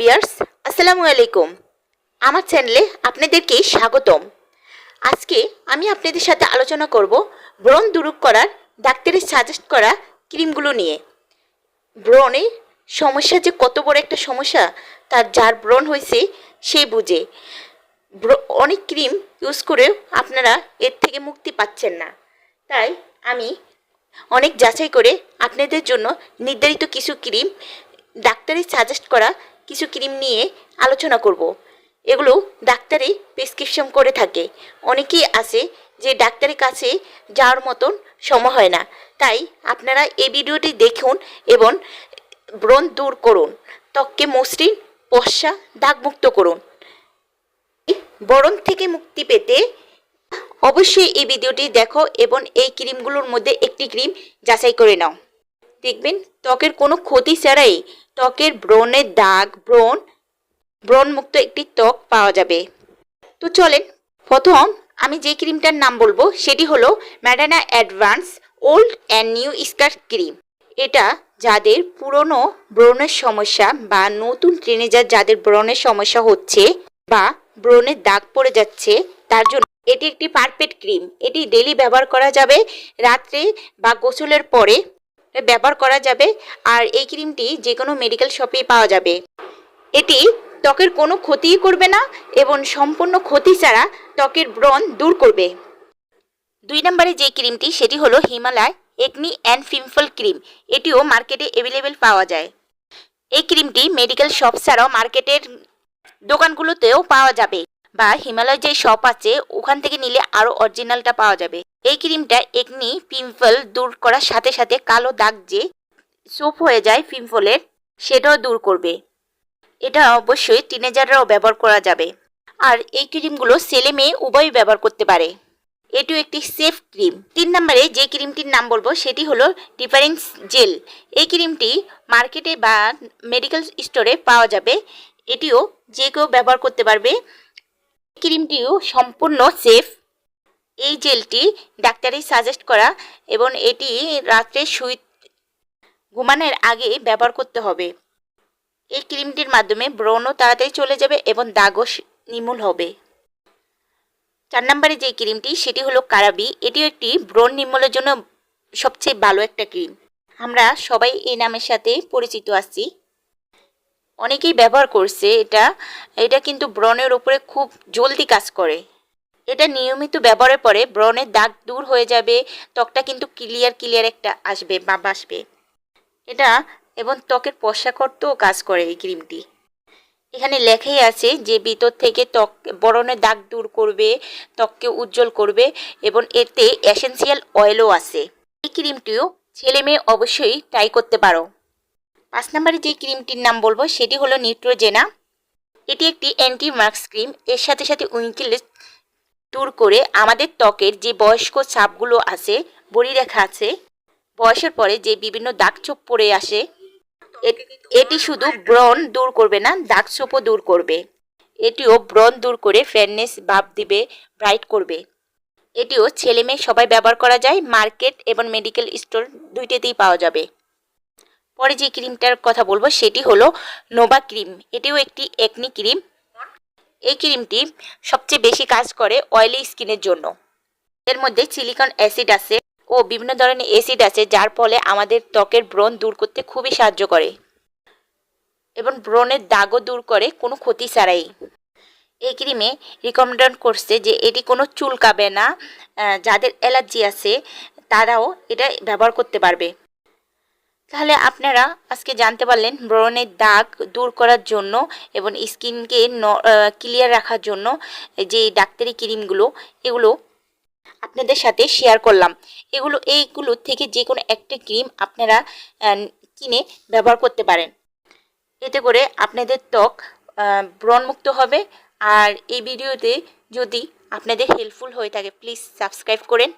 বিয়ার্স, আসসালামু আলাইকুম। আমার চ্যানেলে আপনাদেরকে স্বাগতম। আজকে আমি আপনাদের সাথে আলোচনা করব ব্রণ দূর করার ডাক্তারের সাজেস্ট করা ক্রিমগুলো নিয়ে। ব্রণের সমস্যা যে কত বড় একটা সমস্যা, তার যার ব্রণ হয়েছে সে বুঝে। অনেক ক্রিম ইউজ করেও আপনারা এর থেকে মুক্তি পাচ্ছেন না। তাই আমি অনেক যাচাই করে আপনাদের জন্য নির্ধারিত কিছু ক্রিম ডাক্তারের সাজেস্ট করা কিছু ক্রিম নিয়ে আলোচনা করব। এগুলো ডাক্তারে প্রেসক্রিপশন করে থাকে। অনেকেই আছে যে ডাক্তারের কাছে যাওয়ার মতন সময় হয় না। তাই আপনারা এই ভিডিওটি দেখুন এবং ব্রণ দূর করুন। ত্বককে মসৃণ পশা দাগমুক্ত করুন। বরণ থেকে মুক্তি পেতে অবশ্যই এই ভিডিওটি দেখো এবং এই ক্রিমগুলোর মধ্যে একটি ক্রিম যাচাই করে নাও। দেখবেন ত্বকের কোনো ক্ষতি ছাড়াই ত্বকের ব্রণের দাগ, ব্রণ, ব্রণমুক্ত একটি ত্বক পাওয়া যাবে। তো চলেন, প্রথম আমি যে ক্রিমটার নাম বলব সেটি হলো ম্যাডানা advance old and new scar cream এটা যাদের পুরনো ব্রণের সমস্যা বা নতুন ট্রেনেজার যাদের ব্রণের সমস্যা হচ্ছে বা ব্রণের দাগ পড়ে যাচ্ছে, তার জন্য এটি একটি পারফেক্ট ক্রিম এটি ডেলি ব্যবহার করা যাবে। রাত্রে বা গোসলের পরে ব্যবহার করা যাবে আর এই ক্রিমটি যে কোনো মেডিকেল শপেই পাওয়া যাবে। এটি ত্বকের কোনো ক্ষতিই করবে না এবং সম্পূর্ণ ক্ষতি ছাড়া ত্বকের ব্রণ দূর করবে। দুই নম্বরে যে ক্রিমটি, সেটি হলো Himalaya acne and pimple cream. এটিও মার্কেটে অ্যাভেলেবেল পাওয়া যায়। এই ক্রিমটি মেডিকেল শপ ছাড়াও মার্কেটের দোকানগুলোতেও পাওয়া যাবে। বা হিমালয় যে শপ আছে, ওখান থেকে নিলে আরও অরিজিনালটা পাওয়া যাবে। এই ক্রিমটা একনি পিম্পল দূর করার সাথে সাথে কালো দাগ যে সোপ হয়ে যায় পিম্পলের সেটাও দূর করবে। এটা অবশ্যই টিনেজাররাও ব্যবহার করা যাবে। আর এই ক্রিমগুলো ছেলে মেয়ে উভয়ই ব্যবহার করতে পারে। এটিও একটি সেফ ক্রিম তিন নম্বরে যে ক্রিমটির নাম বলব, সেটি হলো ডিফারেন্স জেল এই ক্রিমটি মার্কেটে বা মেডিকেল স্টোরে পাওয়া যাবে। এটিও যে কেউ ব্যবহার করতে পারবে। ক্রিমটিও সম্পূর্ণ সেফ। এই জেলটি ডাক্তারের সাজেস্ট করা এবং এটি রাত্রে শুই ঘুমানোর আগে ব্যবহার করতে হবে। এই ক্রিমটির মাধ্যমে ব্রণও তাড়াতাড়ি চলে যাবে এবং দাগও নির্মূল হবে। চার নম্বরে যে ক্রিমটি, সেটি হলো কারাবি। এটিও একটি ব্রণ নির্মূলের জন্য সবচেয়ে ভালো একটা ক্রিম। আমরা সবাই এই নামের সাথে পরিচিত আছি। অনেকেই ব্যবহার করছে এটা। এটা কিন্তু ব্রণের উপরে খুব জলদি কাজ করে। এটা নিয়মিত ব্যবহারের পরে ব্রণের দাগ দূর হয়ে যাবে, ত্বকটা কিন্তু ক্লিয়ার ক্লিয়ার একটা আসবে, বা বাসবে এটা এবং ত্বকের পশা করতেও কাজ করে এই ক্রিমটি। এখানে লেখাই আছে যে ভিতর থেকে ত্বক বরণের দাগ দূর করবে, ত্বককে উজ্জ্বল করবে এবং এতে এসেন্সিয়াল অয়েলও আছে। এই ক্রিমটিও ছেলে মেয়ে অবশ্যই ট্রাই করতে পারো। পাঁচ নম্বরে যে ক্রিমটির নাম বলব, সেটি হলো নিউট্রোজেনা। এটি একটি অ্যান্টি মার্কস ক্রিম এর সাথে সাথে উইঙ্কেল দূর করে আমাদের ত্বকের যে বয়স্ক ছাপগুলো আছে, বড়ি রেখা আছে, বয়সের পরে যে বিভিন্ন দাগ চোপ পড়ে আসে এটি শুধু ব্রণ দূর করবে না, দাগ চোপও দূর করবে। এটিও ব্রণ দূর করে ফ্রেননেস ভাব দিবে ব্রাইট করবে। এটিও ছেলে মেয়ে সবাই ব্যবহার করা যায়, মার্কেট এবং মেডিকেল স্টোর দুইটাতেই পাওয়া যাবে। পরে যে ক্রিমটার কথা বলব সেটি হলো নোভা ক্রিম। এটিও একটি একনি ক্রিম। এই ক্রিমটি সবচেয়ে বেশি কাজ করে অয়েলি স্কিনের জন্য। এর মধ্যে সিলিকন অ্যাসিড আছে ও বিভিন্ন ধরনের অ্যাসিড আছে, যার ফলে আমাদের ত্বকের ব্রণ দূর করতে খুবই সাহায্য করে এবং ব্রণের দাগও দূর করে, কোনো ক্ষতি ছাড়াই। এই ক্রিমে রিকমেন্ড করছে যে এটি কোনো চুলকাবে না যাদের অ্যালার্জি আছে, তারাও এটা ব্যবহার করতে পারবে। তাহলে আপনারা আজকে জানতে পারলেন ব্রণের দাগ দূর করার জন্য এবং স্কিনকে ক্লিয়ার রাখার জন্য যে ডাক্তারি ক্রিমগুলো, এগুলো আপনাদের সাথে শেয়ার করলাম। এগুলো, এইগুলো থেকে যে কোনো একটা ক্রিম আপনারা কিনে ব্যবহার করতে পারেন। এতে করে আপনাদের ত্বক ব্রণমুক্ত হবে। আর এই ভিডিওতে যদি আপনাদের হেল্পফুল হয়ে থাকে প্লিজ সাবস্ক্রাইব করেন।